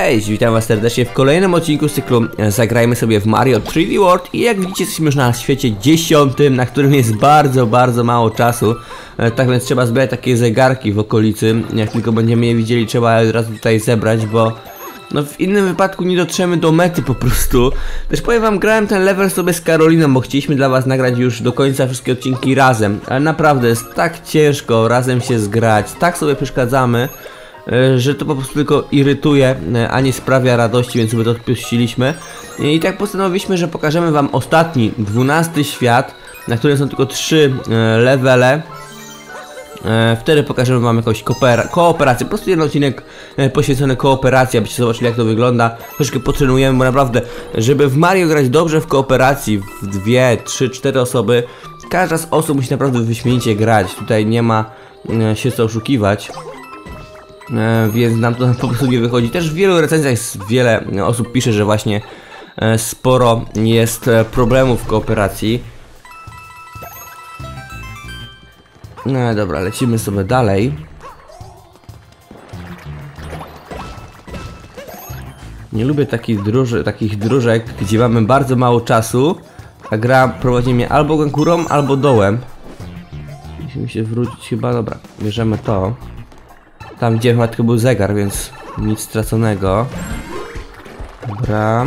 Cześć, witam was serdecznie w kolejnym odcinku z cyklu e, Zagrajmy sobie w Mario 3D World i jak widzicie jesteśmy już na świecie dziesiątym, na którym jest bardzo, bardzo mało czasu E, Tak więc trzeba zbierać takie zegarki w okolicy, jak tylko będziemy je widzieli trzeba je od razu tutaj zebrać, bo no w innym wypadku nie dotrzemy do mety po prostu. Też powiem wam, grałem ten level sobie z Karoliną, bo chcieliśmy dla was nagrać już do końca wszystkie odcinki razem. Ale naprawdę jest tak ciężko razem się zgrać, tak sobie przeszkadzamy, że to po prostu tylko irytuje, e, a nie sprawia radości, więc sobie to odpuściliśmy. I tak postanowiliśmy, że pokażemy wam ostatni, dwunasty świat, na którym są tylko trzy e, levele. E, Wtedy pokażemy wam jakąś koopera kooperację, po prostu jeden odcinek e, poświęcony kooperacji, abyście zobaczyli jak to wygląda. Troszkę potrenujemy, bo naprawdę, żeby w Mario grać dobrze w kooperacji, w dwie, trzy, cztery osoby, każda z osób musi naprawdę wyśmienicie grać. Tutaj nie ma e, się co oszukiwać. E, więc nam to po prostu nie wychodzi. Też w wielu recenzjach wiele osób pisze, że właśnie e, sporo jest e, problemów w kooperacji. No dobra, lecimy sobie dalej. Nie lubię takich, dróży, takich dróżek, gdzie mamy bardzo mało czasu, a gra prowadzi mnie albo górą, albo dołem. Musimy się wrócić chyba, dobra, bierzemy to. Tam gdzie chyba tylko był zegar, więc nic straconego. Dobra.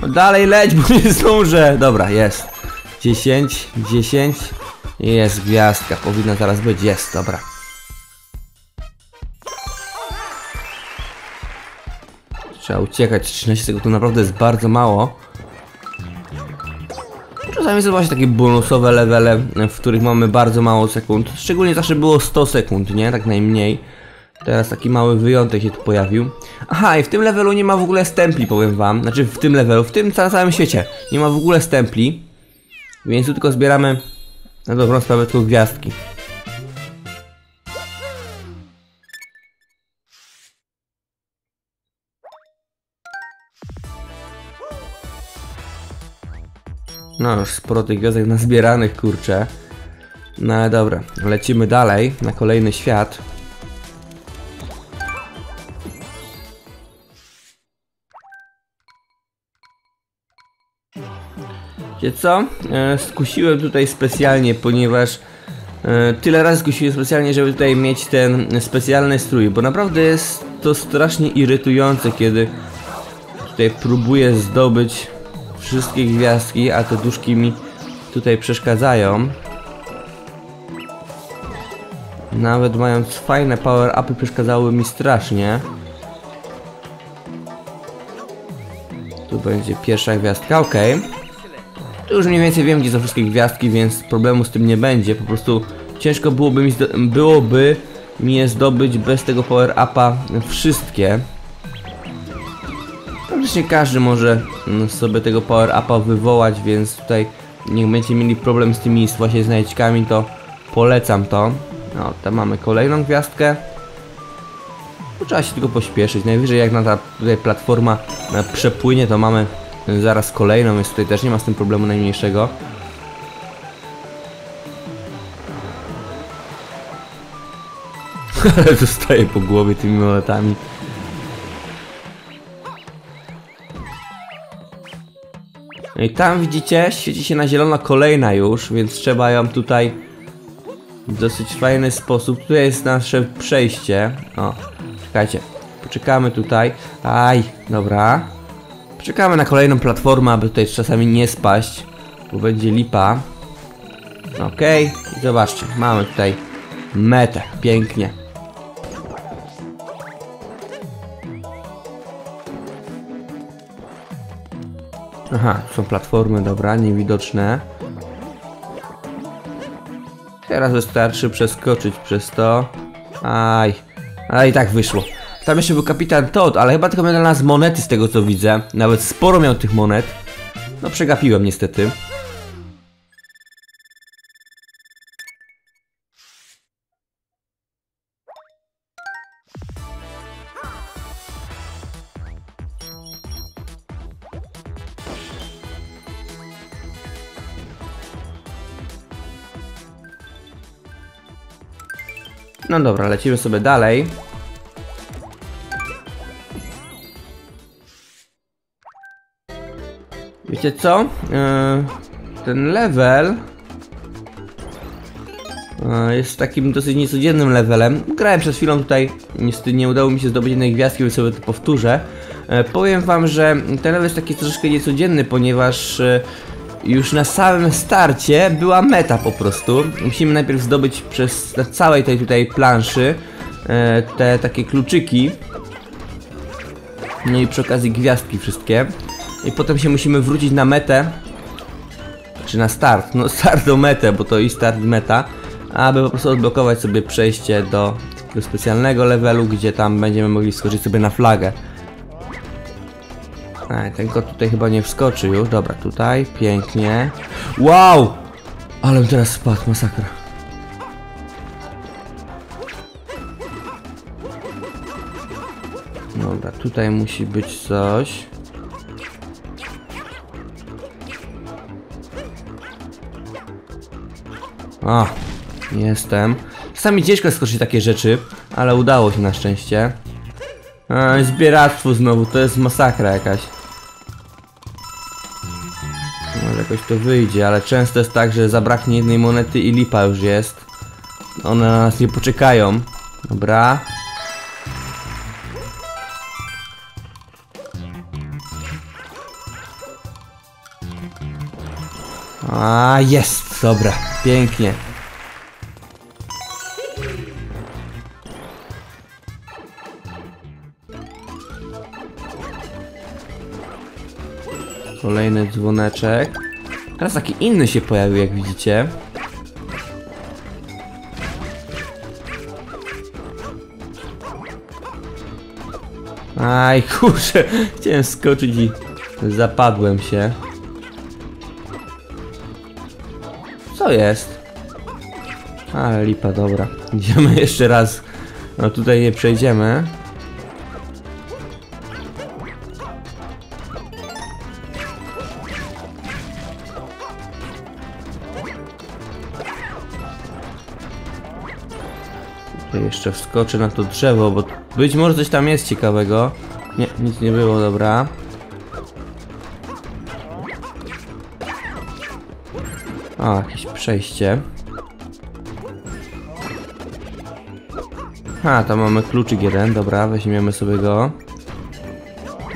No dalej leć, bo nie zdążę. Dobra, jest. 10, 10. Jest gwiazdka, powinna zaraz być. Jest, dobra. Trzeba uciekać. 13 sekund to naprawdę jest bardzo mało. Czasami są właśnie takie bonusowe levele, w których mamy bardzo mało sekund. Szczególnie zawsze było 100 sekund, nie? Tak najmniej. Teraz taki mały wyjątek się tu pojawił. Aha, i w tym levelu nie ma w ogóle stempli, powiem wam. Znaczy w tym levelu, w tym całym świecie. Nie ma w ogóle stempli. Więc tu tylko zbieramy na dobrą sprawę tylko gwiazdki. No już sporo tych gwiazdek nazbieranych, kurczę. No ale dobra, lecimy dalej na kolejny świat. Wiecie co? E, skusiłem tutaj specjalnie, ponieważ e, tyle razy skusiłem specjalnie, żeby tutaj mieć ten specjalny strój, bo naprawdę jest to strasznie irytujące, kiedy tutaj próbuję zdobyć wszystkie gwiazdki, a te duszki mi tutaj przeszkadzają. Nawet mając fajne power-upy przeszkadzały mi strasznie. Tu będzie pierwsza gwiazdka, ok. Tu już mniej więcej wiem, gdzie są wszystkie gwiazdki, więc problemu z tym nie będzie. Po prostu ciężko byłoby mi, byłoby mi je zdobyć bez tego power-upa wszystkie. Praktycznie każdy może mm, sobie tego power-upa wywołać, więc tutaj nie będziecie mieli problem z tymi właśnie znajdźkami, to polecam to. No, tam mamy kolejną gwiazdkę. Tu trzeba się tylko pośpieszyć. Najwyżej jak na ta tutaj platforma e, przepłynie, to mamy zaraz kolejną, więc tutaj też nie ma z tym problemu najmniejszego. Ale dostaję po głowie tymi monetami. I tam widzicie, świeci się na zielono kolejna już, więc trzeba ją tutaj w dosyć fajny sposób. Tutaj jest nasze przejście. O, czekajcie. Poczekamy tutaj. Aj, dobra. Poczekamy na kolejną platformę, aby tutaj czasami nie spaść, bo będzie lipa. Okej, i zobaczcie, mamy tutaj metę. Pięknie. Aha, są platformy, dobra, niewidoczne. Teraz wystarczy przeskoczyć przez to. Aj, ale i tak wyszło. Tam jeszcze był kapitan Todd, ale chyba tylko miał dla nas monety z tego co widzę. Nawet sporo miał tych monet. No przegapiłem niestety. No dobra, lecimy sobie dalej. Wiecie co? Yy, ten level yy, jest takim dosyć niecodziennym levelem. Grałem przed chwilą tutaj, niestety nie udało mi się zdobyć jednej gwiazdki, więc sobie to powtórzę. Yy, powiem wam, że ten level jest taki troszeczkę niecodzienny, ponieważ już na samym starcie była meta po prostu. Musimy najpierw zdobyć przez na całej tej tutaj planszy e, te takie kluczyki. No i przy okazji gwiazdki wszystkie. I potem się musimy wrócić na metę. Czy na start? No start do metę, bo to i start i meta. Aby po prostu odblokować sobie przejście do specjalnego levelu, gdzie tam będziemy mogli skoczyć sobie na flagę. Ej, ten kot tutaj chyba nie wskoczy już. Dobra, tutaj, pięknie. Wow! Ale teraz spadł, masakra. Dobra, tutaj musi być coś. O, jestem. Czasami ciężko skoczyć takie rzeczy, ale udało się na szczęście. A, zbieractwo znowu, to jest masakra jakaś. Może jakoś to wyjdzie, ale często jest tak, że zabraknie jednej monety i lipa już jest. One na nas nie poczekają. Dobra. A jest, dobra, pięknie. Kolejny dzwoneczek. Teraz taki inny się pojawił, jak widzicie. Aj, kurczę, chciałem skoczyć i zapadłem się. Co jest? Ale lipa, dobra. Idziemy jeszcze raz. No tutaj nie przejdziemy. Jeszcze wskoczę na to drzewo, bo być może coś tam jest ciekawego. Nie, nic nie było, dobra. A, jakieś przejście. A, tam mamy kluczyk jeden, dobra, weźmiemy sobie go.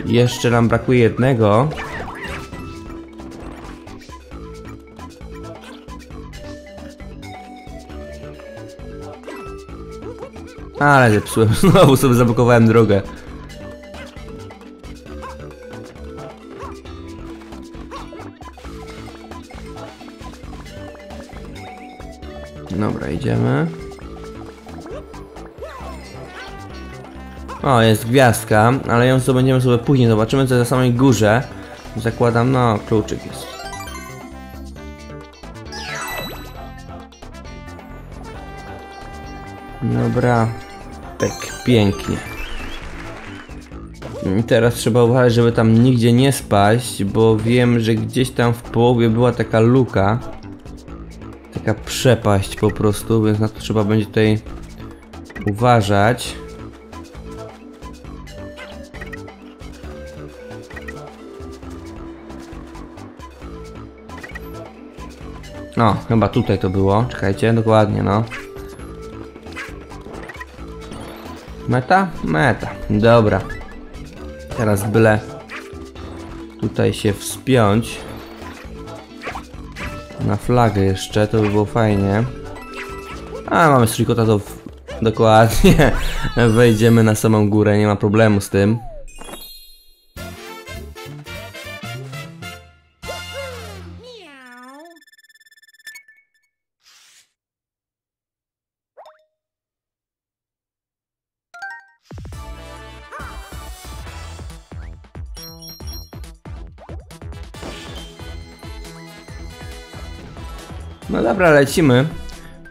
Jeszcze nam brakuje jednego. Ale zepsułem, znowu sobie zablokowałem drogę. Dobra, idziemy. O, jest gwiazdka, ale ją zdobędziemy sobie później. Zobaczymy co jest na samej górze. Zakładam, no, kluczyk jest. Dobra, tak pięknie. I teraz trzeba uważać, żeby tam nigdzie nie spaść, bo wiem, że gdzieś tam w połowie była taka luka. Taka przepaść po prostu, więc na to trzeba będzie tutaj uważać. No, chyba tutaj to było. Czekajcie, dokładnie, no. Meta? Meta. Dobra. Teraz byle tutaj się wspiąć na flagę jeszcze, to by było fajnie. A, mamy strikota, to w... dokładnie wejdziemy na samą górę, nie ma problemu z tym. No dobra, lecimy.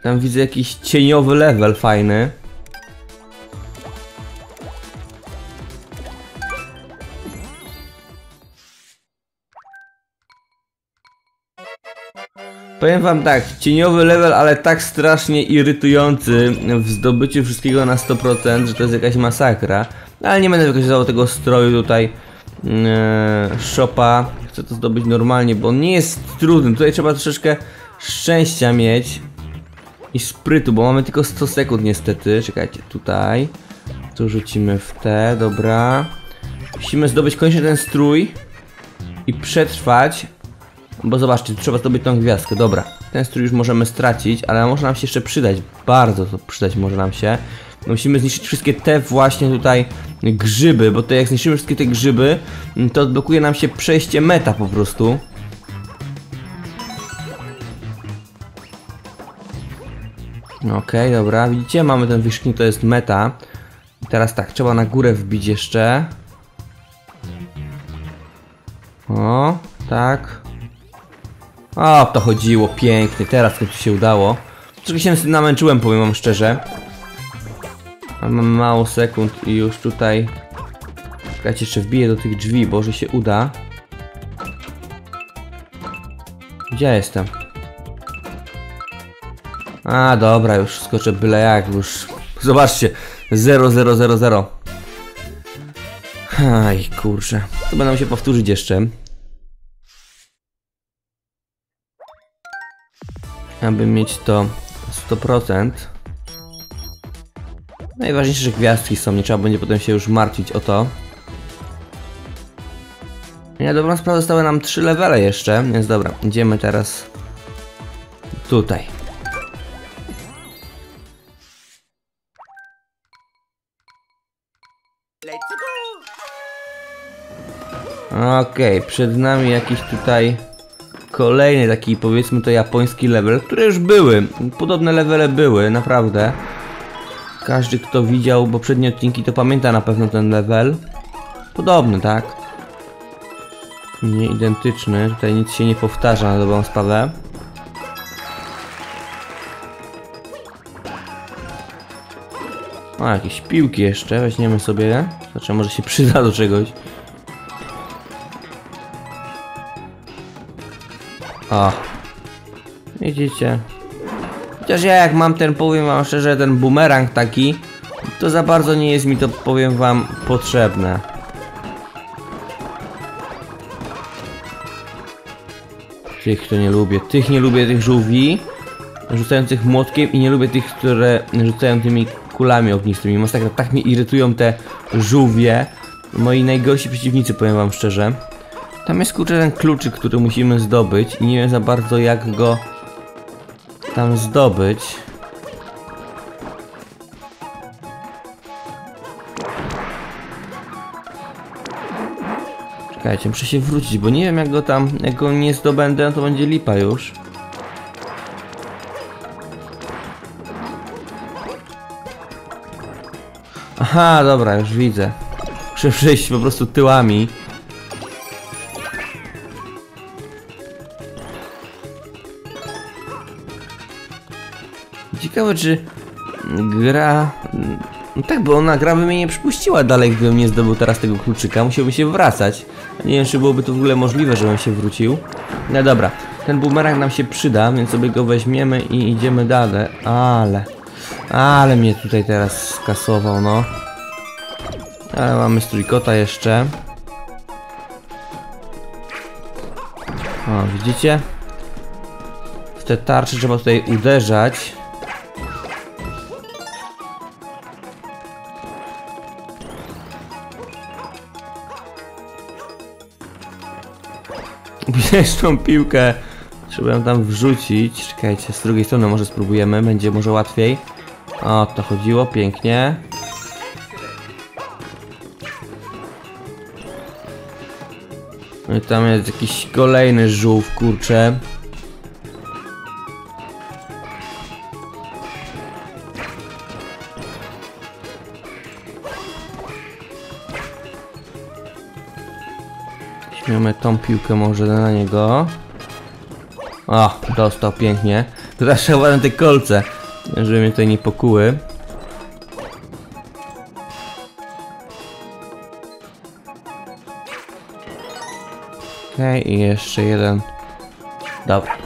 Tam widzę jakiś cieniowy level fajny. Powiem wam tak, cieniowy level, ale tak strasznie irytujący w zdobyciu wszystkiego na 100%, że to jest jakaś masakra. Ale nie będę wykorzystywał tego stroju tutaj yy, shopa. Chcę to zdobyć normalnie, bo on nie jest trudny. Tutaj trzeba troszeczkę szczęścia mieć i sprytu, bo mamy tylko 100 sekund niestety. Czekajcie, tutaj. Tu rzucimy w te, dobra. Musimy zdobyć koniecznie ten strój i przetrwać. Bo zobaczcie, trzeba zdobyć tą gwiazdkę, dobra. Ten strój już możemy stracić, ale może nam się jeszcze przydać. Bardzo to przydać może nam się. Musimy zniszczyć wszystkie te właśnie tutaj grzyby, bo to jak zniszczymy wszystkie te grzyby, to odblokuje nam się przejście meta po prostu. Okej, dobra, widzicie, mamy ten wierzchni, to jest meta. I teraz tak, trzeba na górę wbić jeszcze. O, tak. O, to chodziło, pięknie, teraz to się udało. Trochę się namęczyłem, powiem wam szczerze. Mam mało sekund i już tutaj... Czekajcie, jeszcze wbiję do tych drzwi, bo że się uda. Gdzie ja jestem? A, dobra, już skoczę byle jak, już... Zobaczcie, 0, 0, 0, 0. Aj, kurczę. To będą się powtórzyć jeszcze. Aby mieć to 100%. Najważniejsze, że gwiazdki są, nie trzeba będzie potem się już martwić o to. Nie, dobrą sprawę zostały nam trzy levele jeszcze, więc dobra, idziemy teraz tutaj. Okej, przed nami jakiś tutaj kolejny taki powiedzmy to japoński level, które już były. Podobne levele były, naprawdę. Każdy kto widział poprzednie odcinki to pamięta na pewno ten level. Podobny, tak? Nie identyczny, tutaj nic się nie powtarza na dobrą sprawę. O, jakieś piłki jeszcze, weźmiemy sobie. Znaczy może się przyda do czegoś. O. Widzicie? Chociaż ja jak mam ten, powiem wam szczerze, ten bumerang taki, to za bardzo nie jest mi to, powiem wam, potrzebne. Tych to nie lubię. Tych nie lubię, tych żółwi rzucających młotkiem i nie lubię tych, które rzucają tymi kulami ognistymi. Masakra, tak mnie irytują te żółwie. Moi najgorsi przeciwnicy, powiem wam szczerze. Tam jest kurczę ten kluczyk, który musimy zdobyć i nie wiem za bardzo jak go tam zdobyć. Czekajcie, muszę się wrócić, bo nie wiem jak go tam, jak go nie zdobędę, to będzie lipa już. Aha, dobra, już widzę. Muszę przejść po prostu tyłami. Ciekawe, czy gra... No tak, bo ona gra by mnie nie przypuściła dalej, gdybym nie zdobył teraz tego kluczyka. Musiałby się wracać. Nie wiem, czy byłoby to w ogóle możliwe, żebym się wrócił. No dobra, ten bumerang nam się przyda, więc sobie go weźmiemy i idziemy dalej. Ale... Ale mnie tutaj teraz skasował, no. Ale mamy strójkota jeszcze. O, widzicie? W te tarcze trzeba tutaj uderzać. Bierz tą piłkę. Trzeba ją tam wrzucić. Czekajcie, z drugiej strony może spróbujemy, będzie może łatwiej. O, to chodziło, pięknie. No i tam jest jakiś kolejny żółw, kurczę. tą piłkę może na niego. O, dostał pięknie. To zawsze ładne te kolce, żeby mnie tutaj nie pokuły. Okej, okay, i jeszcze jeden. Dobra.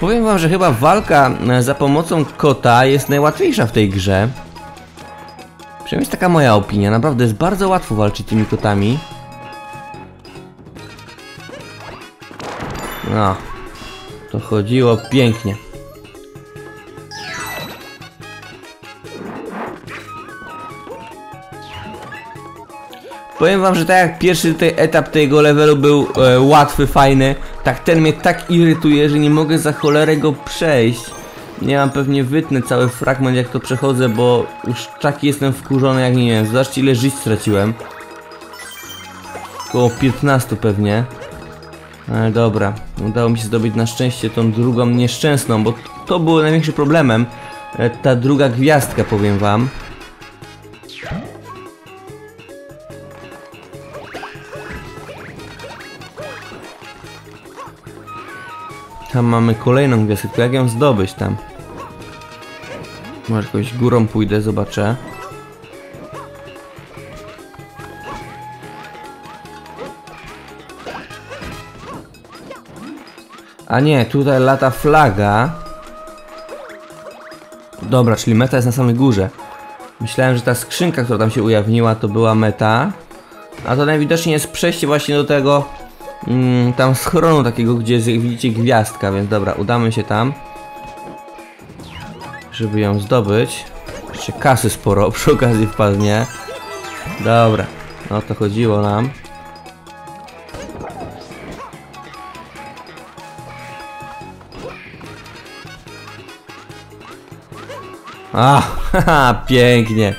Powiem wam, że chyba walka e, za pomocą kota jest najłatwiejsza w tej grze. Przynajmniej taka moja opinia. Naprawdę jest bardzo łatwo walczyć tymi kotami. No. To chodziło pięknie. Powiem wam, że tak jak pierwszy etap tego levelu był e, łatwy, fajny, tak ten mnie tak irytuje, że nie mogę za cholerę go przejść. Nie mam pewnie wytnę cały fragment jak to przechodzę, bo już taki jestem wkurzony jak nie wiem. Zobaczcie ile żyć straciłem. Około 15 pewnie. Ale dobra, udało mi się zdobyć na szczęście tą drugą nieszczęsną, bo to było największym problemem. E, Ta druga gwiazdka powiem wam. Tam mamy kolejną gwiazdkę, jak ją zdobyć tam? Może jakąś górą pójdę, zobaczę. A nie, tutaj lata flaga. Dobra, czyli meta jest na samej górze. Myślałem, że ta skrzynka, która tam się ujawniła, to była meta. A to najwidoczniej jest przejście właśnie do tego mm, tam schronu takiego, gdzie widzicie gwiazdka, więc dobra, udamy się tam. Żeby ją zdobyć. Jeszcze kasy sporo przy okazji wpadnie. Dobra, no to chodziło nam. A, haha, pięknie.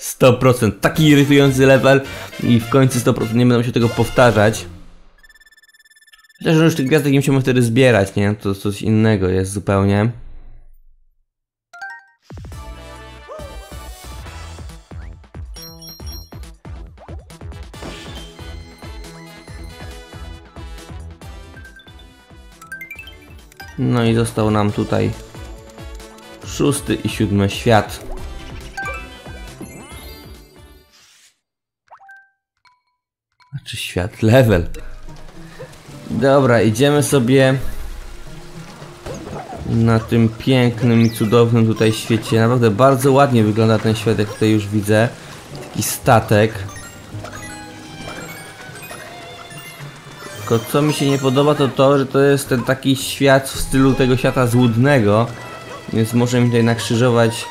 100%. Taki irytujący level i w końcu 100% nie będę musiał tego powtarzać. Chociaż już tych gwiazdek nie musimy wtedy zbierać, nie? To coś innego jest zupełnie. No i został nam tutaj szósty i siódmy świat. Znaczy świat, level. Dobra, idziemy sobie na tym pięknym i cudownym tutaj świecie. Naprawdę bardzo ładnie wygląda ten świat, jak tutaj już widzę. Taki statek. Tylko co mi się nie podoba to to, że to jest ten taki świat w stylu tego świata złudnego. Więc może mi tutaj nakrzyżować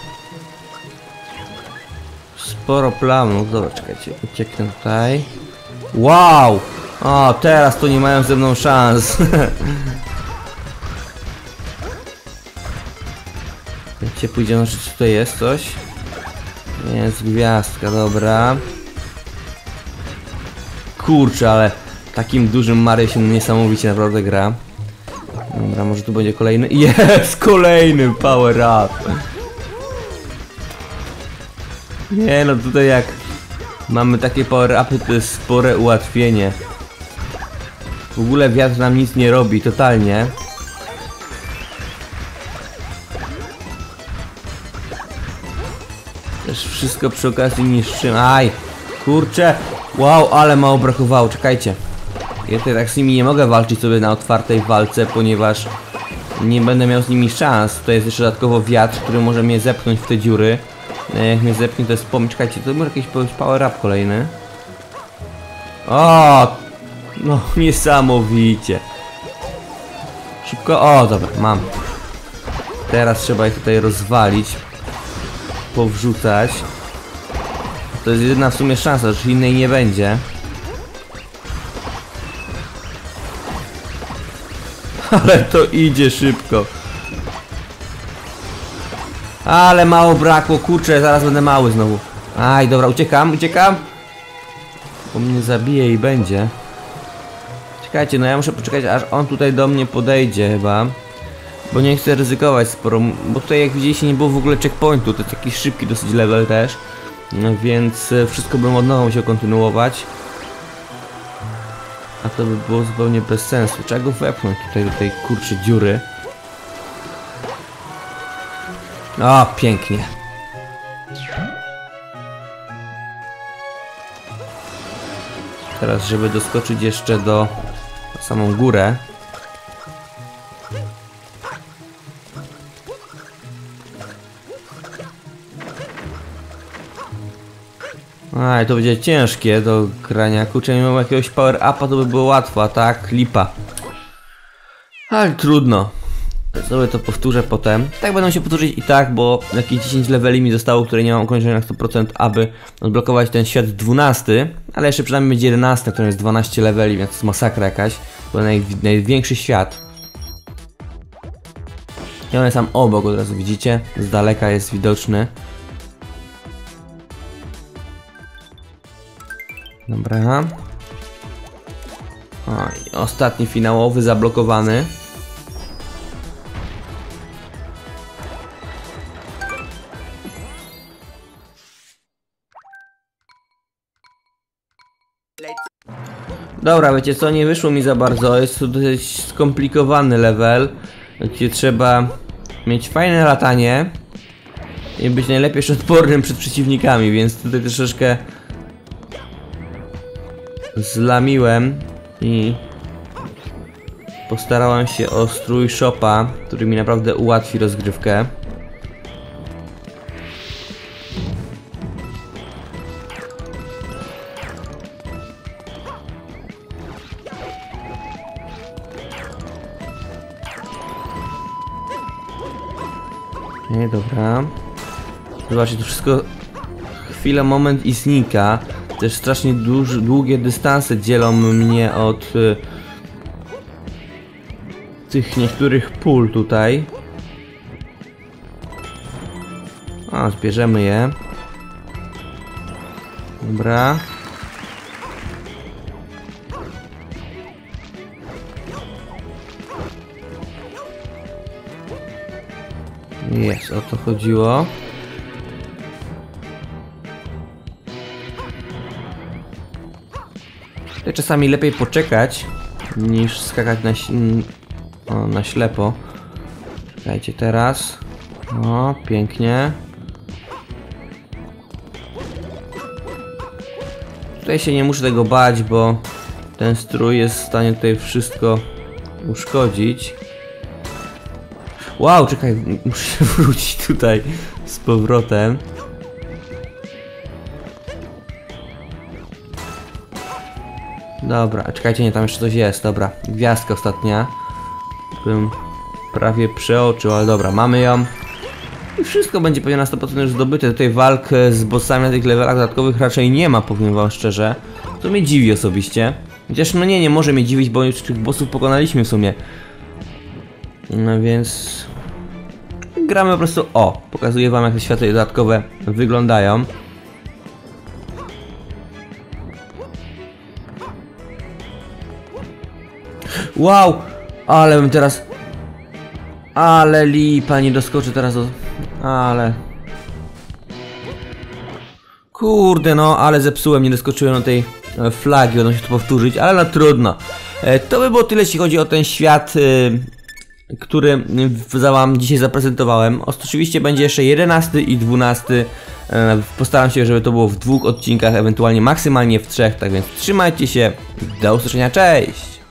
sporo planów. Dobra, czekajcie, ucieknę tutaj. Wow! O, teraz to nie mają ze mną szans. Wiecie, pójdziemy, czy tutaj jest coś? Jest gwiazdka, dobra. Kurczę, ale takim dużym Mario się niesamowicie naprawdę gra. Dobra, może tu będzie kolejny. Jest kolejny power up. Nie no, tutaj jak mamy takie power upy, to jest spore ułatwienie. W ogóle wiatr nam nic nie robi, totalnie. Też wszystko przy okazji niszczymy. Aj! Kurczę! Wow, ale mało brakowało, czekajcie. Ja tak z nimi nie mogę walczyć sobie na otwartej walce, ponieważ nie będę miał z nimi szans. To jest jeszcze dodatkowo wiatr, który może mnie zepchnąć w te dziury. E, Jak mnie zepnie, to jest pomysł. Czekajcie, to może jakiś power up kolejny. O! No, niesamowicie. Szybko. O, dobra, mam. Teraz trzeba ich tutaj rozwalić. Powrzucać. To jest jedyna w sumie szansa, że innej nie będzie. Ale to idzie szybko. Ale mało brakło, kurczę, zaraz będę mały znowu. Aj, dobra, uciekam, uciekam. Bo mnie zabije i będzie. Czekajcie, no ja muszę poczekać, aż on tutaj do mnie podejdzie chyba. Bo nie chcę ryzykować sporo, bo tutaj jak widzieliście nie było w ogóle checkpointu, to jest taki szybki dosyć level też. No więc e, wszystko bym od nowa musiał kontynuować. A to by było zupełnie bez sensu. Trzeba go wepchnąć tutaj do tej kurczej dziury. O, pięknie. Teraz, żeby doskoczyć jeszcze do samą górę. Aj, to będzie ciężkie do grania. Kurczę, nie mam jakiegoś power upa, to by było łatwo, a tak? Lipa. Ale trudno. Sobie to powtórzę potem. Tak będą się powtórzyć i tak, bo jakieś 10 leveli mi zostało, które nie mam ukończone na 100%, aby odblokować ten świat 12. Ale jeszcze przynajmniej będzie 11, który jest 12 leveli, więc to jest masakra jakaś. To naj, największy świat. I on jest tam obok, od razu widzicie. Z daleka jest widoczny. Dobra. O, ostatni finałowy zablokowany. Dobra, wiecie co, nie wyszło mi za bardzo, jest to dość skomplikowany level, gdzie trzeba mieć fajne latanie i być najlepiej odpornym przed przeciwnikami, więc tutaj troszeczkę zlamiłem i postarałem się o strój shopa, który mi naprawdę ułatwi rozgrywkę. Nie, dobra. Zobaczcie, to wszystko chwila, moment i znika. Też strasznie duży, długie dystanse dzielą mnie od y, tych niektórych pól tutaj. A, zbierzemy je. Dobra. Jest, o to chodziło. Czasami lepiej poczekać niż skakać na, o, na ślepo. Czekajcie teraz. O, pięknie. Tutaj się nie muszę tego bać, bo ten strój jest w stanie tutaj wszystko uszkodzić. Wow, czekaj, muszę wrócić tutaj z powrotem. Dobra, czekajcie, nie, tam jeszcze coś jest, dobra. Gwiazdka ostatnia. Bym prawie przeoczył, ale dobra, mamy ją. I wszystko będzie pewnie na 100% już zdobyte. Tutaj walk z bossami na tych levelach dodatkowych raczej nie ma, powiem wam szczerze. To mnie dziwi osobiście. Chociaż no nie, nie może mnie dziwić, bo już tych bossów pokonaliśmy w sumie. No więc... Gramy po prostu o. Pokazuję wam jak te światy dodatkowe wyglądają. Wow! Ale bym teraz... Ale lipa, nie doskoczy teraz do... Ale... Kurde no, ale zepsułem, nie doskoczyłem do tej e, flagi, będą się to powtórzyć, ale no trudno. E, To by było tyle, jeśli chodzi o ten świat, e, który wam dzisiaj zaprezentowałem. Oczywiście będzie jeszcze 11 i 12. E, Postaram się, żeby to było w dwóch odcinkach, ewentualnie maksymalnie w trzech, tak więc trzymajcie się. Do usłyszenia, cześć!